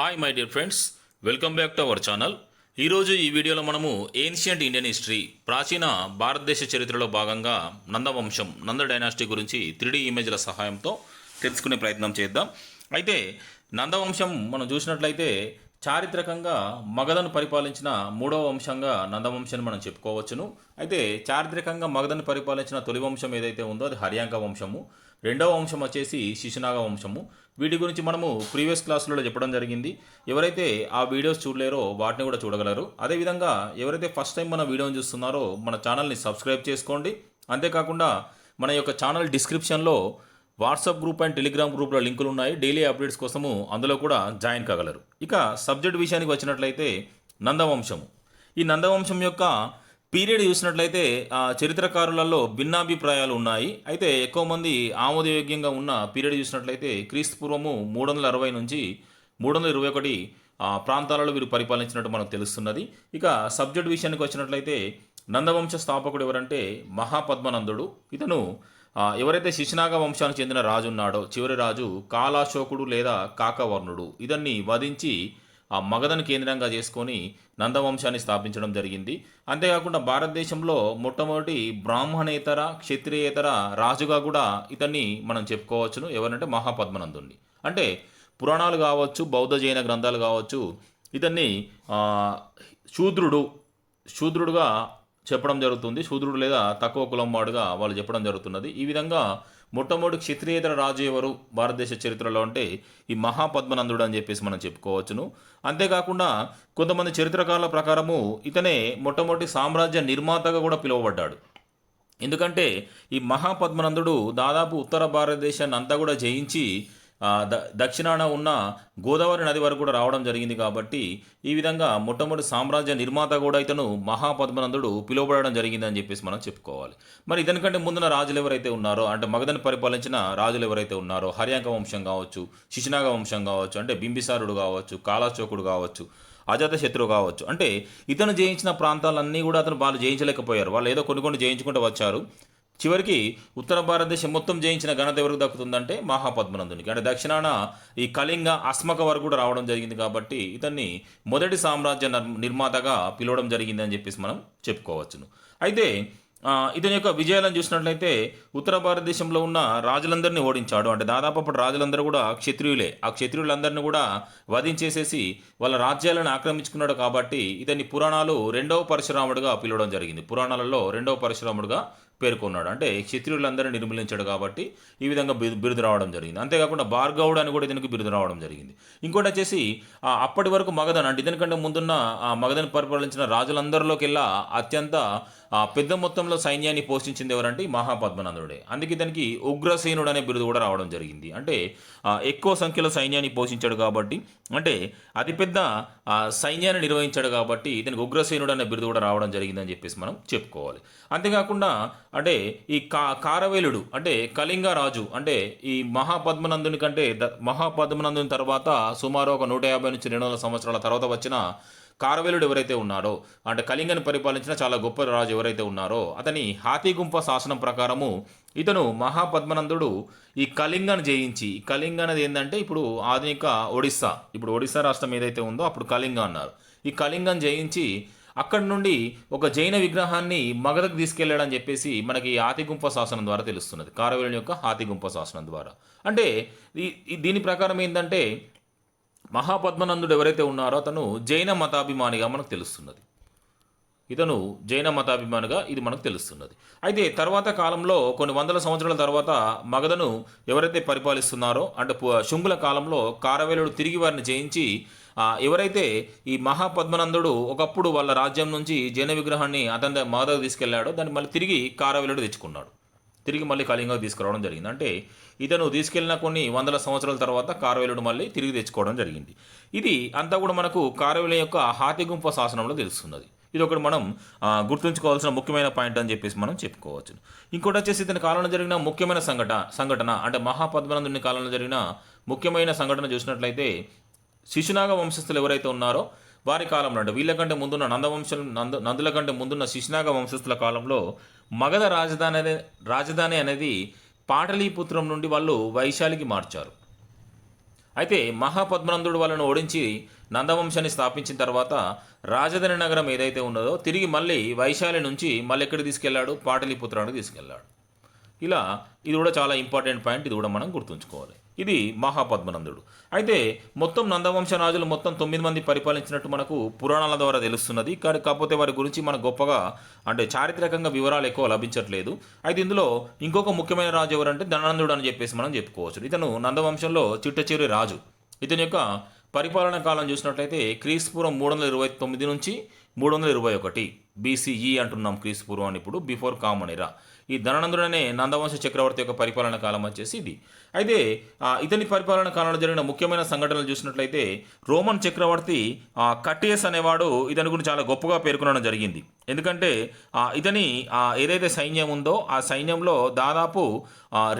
Hi my dear friends welcome back to our channel ఈరోజు ఈ వీడియోలో మనము ఏన్షియంట్ ఇండియన్ హిస్టరీ ప్రాచీన భారతదేశ చరిత్రలో భాగంగా నందవంశం నంద డైనాసిటీ గురించి త్రీడీ ఇమేజ్ల సహాయంతో తెలుసుకునే ప్రయత్నం చేద్దాం. అయితే నందవంశం మనం చూసినట్లయితే చారిత్రకంగా మగధను పరిపాలించిన మూడవ వంశంగా నందవంశాన్ని మనం చెప్పుకోవచ్చును. అయితే చారిత్రకంగా మగధను పరిపాలించిన తొలి వంశం ఏదైతే ఉందో అది హర్యాంక వంశము. రెండవ వంశం వచ్చేసి శిశునాగ వంశము. వీటి గురించి మనము ప్రీవియస్ క్లాసులలో చెప్పడం జరిగింది. ఎవరైతే ఆ వీడియోస్ చూడలేరో వాటిని కూడా చూడగలరు. అదేవిధంగా ఎవరైతే ఫస్ట్ టైం మన వీడియోని చూస్తున్నారో మన ఛానల్ని సబ్స్క్రైబ్ చేసుకోండి. అంతేకాకుండా మన యొక్క ఛానల్ డిస్క్రిప్షన్లో వాట్సాప్ గ్రూప్ అండ్ టెలిగ్రామ్ గ్రూప్లో లింకులు ఉన్నాయి. డైలీ అప్డేట్స్ కోసము అందులో కూడా జాయిన్ కాగలరు. ఇక సబ్జెక్ట్ విషయానికి వచ్చినట్లయితే నందవంశము. ఈ నందవంశం యొక్క పీరియడ్ చూసినట్లయితే చరిత్రకారులలో భిన్నాభిప్రాయాలు ఉన్నాయి. అయితే ఎక్కువ మంది ఆమోదయోగ్యంగా ఉన్న పీరియడ్ చూసినట్లయితే క్రీస్తు పూర్వము మూడు వందల అరవై నుంచి మూడు వందల ఇరవై ఒకటి ప్రాంతాలలో వీరు పరిపాలించినట్టు మనకు తెలుస్తున్నది. ఇక సబ్జెక్ట్ విషయానికి వచ్చినట్లయితే నందవంశ స్థాపకుడు ఎవరంటే మహాపద్మనందుడు. ఇతను ఎవరైతే శిశునాగ వంశానికి చెందిన రాజు ఉన్నాడో చివరి రాజు కాలాశోకుడు లేదా కాకవర్ణుడు. ఇతన్ని వధించి ఆ మగధను కేంద్రంగా చేసుకొని నందవంశాన్ని స్థాపించడం జరిగింది. అంతేకాకుండా భారతదేశంలో మొట్టమొదటి బ్రాహ్మణేతర క్షత్రియేతర రాజుగా కూడా ఇతన్ని మనం చెప్పుకోవచ్చును. ఎవరంటే మహాపద్మనందుని అంటే పురాణాలు కావచ్చు బౌద్ధ జైన గ్రంథాలు కావచ్చు ఇతన్ని శూద్రుడు శూద్రుడుగా చెప్పడం జరుగుతుంది. శూద్రుడు లేదా తక్కువ కులం వాడుగా వాళ్ళు చెప్పడం జరుగుతున్నది. ఈ విధంగా మొట్టమొదటి క్షత్రియేతర రాజు ఎవరు? భారతదేశ చరిత్రలో అంటే ఈ మహాపద్మనందుడు అని చెప్పేసి మనం చెప్పుకోవచ్చును. అంతేకాకుండా కొంతమంది చరిత్రకారుల ప్రకారము ఇతనే మొట్టమొదటి సామ్రాజ్య నిర్మాతగా కూడా పిలువబడ్డాడు. ఎందుకంటే ఈ మహాపద్మనందుడు దాదాపు ఉత్తర భారతదేశాన్ని అంతా కూడా జయించి ద దక్షిణాన ఉన్న గోదావరి నది వరకు కూడా రావడం జరిగింది కాబట్టి ఈ విధంగా మొట్టమొదటి సామ్రాజ్య నిర్మాత కూడా ఇతను మహాపద్మనందుడు పిలువబడడం జరిగిందని చెప్పేసి మనం చెప్పుకోవాలి. మరి ఇతనికంటే ముందున రాజులు ఎవరైతే ఉన్నారో అంటే మగధని పరిపాలించిన రాజులు ఎవరైతే ఉన్నారో హర్యాంక వంశం కావచ్చు శిశునాగ వంశం కావచ్చు అంటే బింబిసారుడు కావచ్చు కాలాచోకుడు కావచ్చు అజాత శత్రువు కావచ్చు అంటే ఇతను జయించిన ప్రాంతాలన్నీ కూడా అతను వాళ్ళు జయించలేకపోయారు. వాళ్ళు ఏదో కొన్ని కొన్ని జయించుకుంటూ వచ్చారు. చివరికి ఉత్తర భారతదేశం మొత్తం జయించిన ఘనత ఎవరికి దక్కుతుందంటే మహాపద్మనందునికి. అంటే దక్షిణాన ఈ కళింగ అస్మక వరకు కూడా రావడం జరిగింది కాబట్టి ఇతన్ని మొదటి సామ్రాజ్య నిర్మాతగా పిలవడం జరిగింది అని చెప్పేసి మనం చెప్పుకోవచ్చును. అయితే ఇతని యొక్క విజయాలను చూసినట్లయితే ఉత్తర భారతదేశంలో ఉన్న రాజులందరినీ ఓడించాడు. అంటే దాదాపు అప్పుడు రాజులందరూ కూడా క్షత్రియులే. ఆ క్షత్రియులందరినీ కూడా వధించేసేసి వాళ్ళ రాజ్యాలను ఆక్రమించుకున్నాడు కాబట్టి ఇతని పురాణాలు రెండవ పరశురాముడుగా పిలవడం జరిగింది. పురాణాలలో రెండవ పరశురాముడుగా పేర్కొన్నాడు. అంటే క్షత్రియులందరూ నిర్మూలించాడు కాబట్టి ఈ విధంగా బిరుదు రావడం జరిగింది. అంతేకాకుండా భార్గవుడు అని కూడా ఇతనికి బిరుదు రావడం జరిగింది. ఇంకోటి వచ్చేసి అప్పటి వరకు మగధన్ అంటే ఇతనికంటే ముందున్న ఆ పరిపాలించిన రాజులందరిలోకెల్లా అత్యంత పెద్ద మొత్తంలో సైన్యాన్ని పోషించింది ఎవరంటే ఈ మహాపద్మనందుడే అందుకే దానికి ఉగ్రసేనుడు అనే బిరుదు కూడా రావడం జరిగింది. అంటే ఎక్కువ సంఖ్యలో సైన్యాన్ని పోషించాడు కాబట్టి అంటే అతిపెద్ద సైన్యాన్ని నిర్వహించాడు కాబట్టి ఇతనికి ఉగ్రసేనుడు అనే బిరుదు కూడా రావడం జరిగిందని చెప్పేసి మనం చెప్పుకోవాలి. అంతేకాకుండా అంటే ఈ కా కారవేలుడు అంటే కళింగ రాజు అంటే ఈ మహాపద్మనందుని కంటే ద- మహాపద్మనందుని తర్వాత సుమారు ఒక నూట యాభై నుంచి రెండు వందల సంవత్సరాల తర్వాత వచ్చిన కారవేలుడు ఎవరైతే ఉన్నారో అంటే కళింగను పరిపాలించిన చాలా గొప్ప రాజు ఎవరైతే ఉన్నారో అతని హాతీగుంప శాసనం ప్రకారము ఇతను మహాపద్మనందుడు ఈ కళింగను జయించి కళింగ అనేది ఏంటంటే ఇప్పుడు ఆధునిక ఒడిస్సా ఇప్పుడు ఒడిస్సా రాష్ట్రం ఏదైతే ఉందో అప్పుడు కళింగ అన్నారు. ఈ కళింగం జయించి అక్కడి నుండి ఒక జైన విగ్రహాన్ని మగధకు తీసుకెళ్ళాడని చెప్పేసి మనకి హాతిగుంప శాసనం ద్వారా తెలుస్తున్నది కారవేలుని యొక్క హాతిగుంప శాసనం ద్వారా. అంటే దీని ప్రకారం ఏంటంటే మహాపద్మనందుడు ఎవరైతే ఉన్నారో అతను జైన మతాభిమానిగా మనకు తెలుస్తున్నది. ఇతను జైన మతాభిమానిగా ఇది మనకు తెలుస్తున్నది. అయితే తర్వాత కాలంలో కొన్ని వందల సంవత్సరాల తర్వాత మగధను ఎవరైతే పరిపాలిస్తున్నారో అంటే శుంగుల కాలంలో కారవేలుడు తిరిగి వారిని జయించి ఎవరైతే ఈ మహాపద్మనందుడు ఒకప్పుడు వాళ్ళ రాజ్యం నుంచి జైన విగ్రహాన్ని అతని మగధకు తీసుకెళ్ళాడో దాన్ని మళ్ళీ తిరిగి కారవేలుడు తెచ్చుకున్నాడు. తిరిగి మళ్ళీ కళింగకు తీసుకురావడం జరిగింది. అంటే ఇతను తీసుకెళ్ళిన కొన్ని వందల సంవత్సరాల తర్వాత కారవేలుడు మళ్ళీ తిరిగి తెచ్చుకోవడం జరిగింది. ఇది అంతా కూడా మనకు కారవేలు యొక్క హాతిగుంప శాసనంలో తెలుస్తున్నది. ఇది ఒకటి మనం గుర్తుంచుకోవాల్సిన ముఖ్యమైన పాయింట్ అని చెప్పేసి మనం చెప్పుకోవచ్చు. ఇంకోటి వచ్చేసి ఇతని కాలంలో జరిగిన ముఖ్యమైన సంఘట సంఘటన అంటే మహాపద్మనందుని కాలంలో జరిగిన ముఖ్యమైన సంఘటన చూసినట్లయితే శిశునాగ వంశస్థులు ఎవరైతే ఉన్నారో వారి కాలంలో అంటే వీళ్ళకంటే ముందున్న నందవంశం నంద నందుల కంటే ముందున్న శిశునాగ వంశస్థుల కాలంలో మగధ రాజధాని అనే రాజధాని అనేది పాటలీపుత్రం నుండి వాళ్ళు వైశాలికి మార్చారు. అయితే మహాపద్మనందుడు వాళ్ళను ఓడించి నందవంశాన్ని స్థాపించిన తర్వాత రాజధాని నగరం ఏదైతే ఉన్నదో తిరిగి మళ్ళీ వైశాలి నుంచి మళ్ళీ ఎక్కడికి తీసుకెళ్ళాడు? పాటలీపుత్రానికి తీసుకెళ్ళాడు. ఇలా ఇది కూడా చాలా ఇంపార్టెంట్ పాయింట్ ఇది కూడా మనం గుర్తుంచుకోవాలి. ఇది మహాపద్మనందుడు. అయితే మొత్తం నందవంశ రాజులు మొత్తం తొమ్మిది మంది పరిపాలించినట్టు మనకు పురాణాల ద్వారా తెలుస్తున్నది. కానీ కాకపోతే వారి గురించి మనకు గొప్పగా అంటే చారిత్రకంగా వివరాలు ఎక్కువ లభించట్లేదు. అయితే ఇందులో ఇంకొక ముఖ్యమైన రాజు ఎవరంటే ధనానందుడు అని చెప్పేసి మనం చెప్పుకోవచ్చు. ఇతను నందవంశంలో చిట్టచివరి రాజు. ఇతని యొక్క పరిపాలన కాలం చూసినట్లయితే క్రీస్తుపూర్వం మూడు వందల ఇరవై తొమ్మిది నుంచి మూడు వందల ఇరవై ఒకటి బీసీఈ అంటున్నాం క్రీస్తుపూర్వం అని ఇప్పుడు బిఫోర్ కామన్ ఈ ధననందుడనే నందవంశ చక్రవర్తి యొక్క పరిపాలన కాలం వచ్చేసి ఇది. అయితే ఇతని పరిపాలన కాలంలో జరిగిన ముఖ్యమైన సంఘటనలు చూసినట్లయితే రోమన్ చక్రవర్తి కటియస్ అనేవాడు ఇతని గురించి చాలా గొప్పగా పేర్కొనడం జరిగింది. ఎందుకంటే ఇతని ఏదైతే సైన్యం ఉందో ఆ సైన్యంలో దాదాపు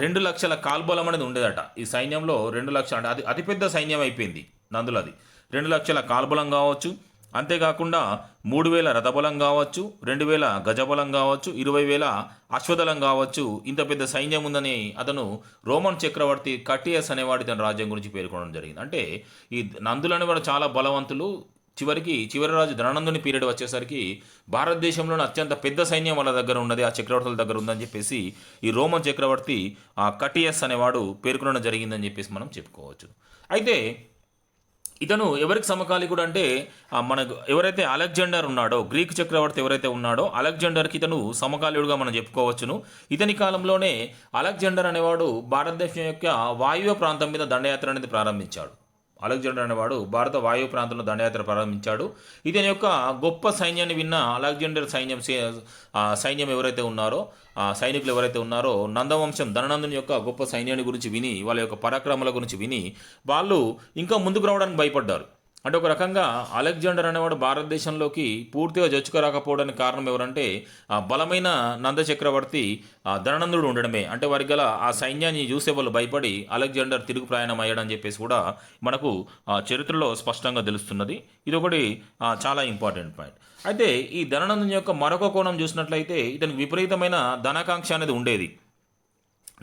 రెండు లక్షల కాల్బలం అనేది ఉండేదట. ఈ సైన్యంలో రెండు లక్షల అంటే అది అతిపెద్ద సైన్యం అయిపోయింది నందులది. రెండు లక్షల కాల్బలం కావచ్చు అంతేకాకుండా మూడు వేల రథబలం కావచ్చు రెండు వేల గజబలం కావచ్చు ఇరవై వేల అశ్వదళం కావచ్చు ఇంత పెద్ద సైన్యం ఉందని అతను రోమన్ చక్రవర్తి కటియస్ అనేవాడు తన రాజ్యం గురించి పేర్కొనడం జరిగింది. అంటే ఈ నందులు అనేవాడు చాలా బలవంతులు. చివరికి చివరి రాజు ధనానందుని పీరియడ్ వచ్చేసరికి భారతదేశంలోని అత్యంత పెద్ద సైన్యం వాళ్ళ దగ్గర ఉన్నది ఆ చక్రవర్తుల దగ్గర ఉందని చెప్పేసి ఈ రోమన్ చక్రవర్తి ఆ కటియస్ అనేవాడు పేర్కొనడం జరిగిందని చెప్పేసి మనం చెప్పుకోవచ్చు. అయితే ఇతను ఎవరికి సమకాలీకుడు అంటే మనకు ఎవరైతే అలెగ్జాండర్ ఉన్నాడో గ్రీక్ చక్రవర్తి ఎవరైతే ఉన్నాడో అలెగ్జాండర్కి ఇతను సమకాలీయుడుగా మనం చెప్పుకోవచ్చును. ఇతని కాలంలోనే అలెగ్జాండర్ అనేవాడు భారతదేశం యొక్క వాయువ్య ప్రాంతం మీద దండయాత్ర అనేది ప్రారంభించాడు. అలెగ్జాండర్ అనేవాడు భారత వాయువు ప్రాంతంలో దండయాత్ర ప్రారంభించాడు. ఇతని యొక్క గొప్ప సైన్యాన్ని విన్న అలెగ్జాండర్ సైన్యం సైన్యం ఎవరైతే ఉన్నారో సైనికులు ఎవరైతే ఉన్నారో నందవంశం ధననందుని యొక్క గొప్ప సైన్యాన్ని గురించి విని వాళ్ళ యొక్క పరాక్రమాల గురించి విని వాళ్ళు ఇంకా ముందుకు రావడానికి భయపడ్డారు. అంటే ఒక రకంగా అలెగ్జాండర్ అనేవాడు భారతదేశంలోకి పూర్తిగా జొచ్చుకరాకపోవడానికి కారణం ఎవరంటే ఆ బలమైన నంద చక్రవర్తి ఆ ధననందుడు ఉండడమే. అంటే వారికి గల ఆ సైన్యాన్ని చూసే వాళ్ళు భయపడి అలెగ్జాండర్ తిరుగు ప్రయాణం అయ్యాడని చెప్పేసి కూడా మనకు చరిత్రలో స్పష్టంగా తెలుస్తున్నది. ఇది ఒకటి చాలా ఇంపార్టెంట్ పాయింట్. అయితే ఈ ధననందుని యొక్క మరొక కోణం చూసినట్లయితే ఇతనికి విపరీతమైన ధనాకాంక్ష అనేది ఉండేది.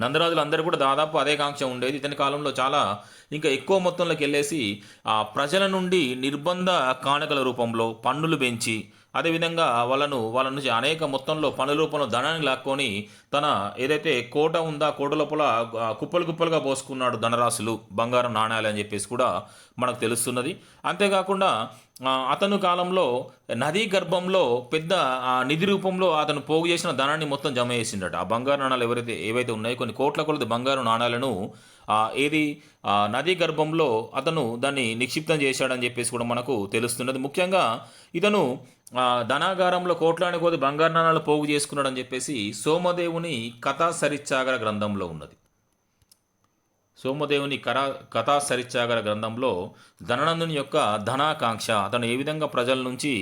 నందరాజులు అందరూ కూడా దాదాపు అదే కాంక్ష ఉండేది. ఇతని కాలంలో చాలా ఇంకా ఎక్కువ మొత్తంలోకి వెళ్ళేసి ఆ ప్రజల నుండి నిర్బంధ కానుకల రూపంలో పన్నులు పెంచి అదేవిధంగా వాళ్ళను వాళ్ళ నుంచి అనేక మొత్తంలో పనుల రూపంలో ధనాన్ని లాక్కొని తన ఏదైతే కోట ఉందా కోట లోపల కుప్పలు కుప్పలుగా పోసుకున్నాడు ధనరాశులు బంగారం నాణ్యాలు అని చెప్పేసి కూడా మనకు తెలుస్తున్నది. అంతేకాకుండా అతను కాలంలో నదీ గర్భంలో పెద్ద నిధి రూపంలో అతను పోగు చేసిన ధనాన్ని మొత్తం జమ చేసిండట. ఆ బంగారు నాణాలు ఎవరైతే ఏవైతే ఉన్నాయో కొన్ని కోట్ల కొలది బంగారు నాణాలను ఏది నదీ గర్భంలో అతను దాన్ని నిక్షిప్తం చేశాడని చెప్పేసి కూడా మనకు తెలుస్తున్నది. ముఖ్యంగా ఇతను ధనాగారంలో కోట్లాని కొద్ది బంగారు నాణాలు పోగు చేసుకున్నాడని చెప్పేసి సోమదేవుని కథా సరిత్సాగర గ్రంథంలో ఉన్నది. సోమదేవుని కరా కథా సరిత్సాగర గ్రంథంలో ధననందుని యొక్క ధనాకాంక్ష అతను ఏ విధంగా ప్రజల నుంచి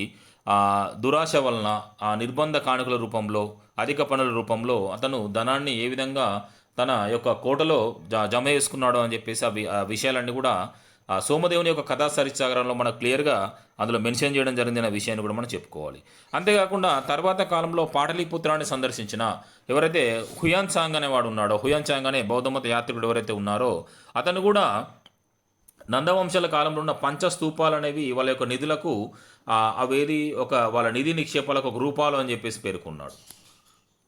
ఆ దురాశ వలన ఆ నిర్బంధ కానుకల రూపంలో అధిక పనుల రూపంలో అతను ధనాన్ని ఏ విధంగా తన యొక్క కోటలో జ- జమ చేసుకున్నాడో అని చెప్పేసి ఆ విషయాలన్నీ కూడా ఆ సోమదేవుని యొక్క కథా సరిత్సాగరంలో మనకు క్లియర్గా అందులో మెన్షన్ చేయడం జరిగిన విషయాన్ని కూడా మనం చెప్పుకోవాలి. అంతేకాకుండా తర్వాత కాలంలో పాటలీపుత్రాన్ని సందర్శించిన ఎవరైతే హుయాన్ సాంగ్ అనేవాడు ఉన్నాడో హుయాన్ సాంగ్ అనే బౌద్ధమత యాత్రికుడు ఎవరైతే ఉన్నారో అతను కూడా నందవంశాల కాలంలో ఉన్న పంచస్తూపాలు అనేవి వాళ్ళ యొక్క నిధులకు ఆ, అవేది ఒక వాళ్ళ నిధి నిక్షేపాలకు ఒక రూపాలు అని చెప్పేసి పేర్కొన్నాడు.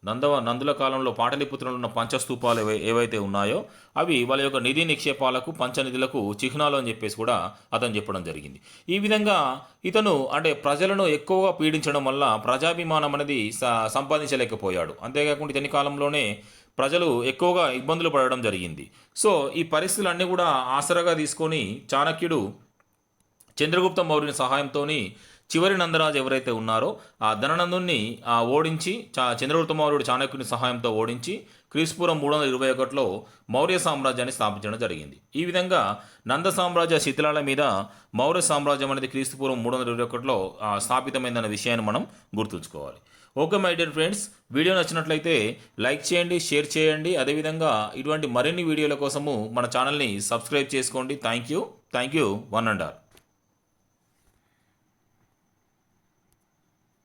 నందవ నందుల కాలంలో పాటలిపుత్రంలో ఉన్న పంచస్తూపాలు ఏవైతే ఉన్నాయో అవి వాళ్ళ యొక్క నిధి నిక్షేపాలకు పంచనిధులకు చిహ్నాలు అని చెప్పేసి కూడా అతను చెప్పడం జరిగింది. ఈ విధంగా ఇతను అంటే ప్రజలను ఎక్కువగా పీడించడం వల్ల ప్రజాభిమానం అనేది స- సంపాదించలేకపోయాడు. అంతేకాకుండా ఇతని కాలంలోనే ప్రజలు ఎక్కువగా ఇబ్బందులు పడడం జరిగింది. సో ఈ పరిస్థితులన్నీ కూడా ఆసరాగా తీసుకొని చాణక్యుడు చంద్రగుప్త మౌర్యుని సహాయంతో చివరి నందరాజు ఎవరైతే ఉన్నారో ఆ ధననందుని ఓడించి చా చంద్రగుప్త చాణక్యుని సహాయంతో ఓడించి క్రీస్పురం మూడు వందల ఇరవై ఒకటిలో మౌర్య సామ్రాజ్యాన్ని స్థాపించడం జరిగింది. ఈ విధంగా నంద సామ్రాజ్య శిథిలాల మీద మౌర్య సామ్రాజ్యం అనేది క్రీస్తుపూర్వం మూడు వందల ఇరవై ఒకటిలో స్థాపితమైందన్న విషయాన్ని మనం గుర్తుంచుకోవాలి. Okay my dear friends video నచ్చినట్లయితే లైక్ చేయండి షేర్ చేయండి. అదేవిధంగా ఇటువంటి మరిన్ని వీడియోల కోసము మన ఛానల్ని సబ్స్క్రైబ్ చేసుకోండి. Thank you. Thank you. One and R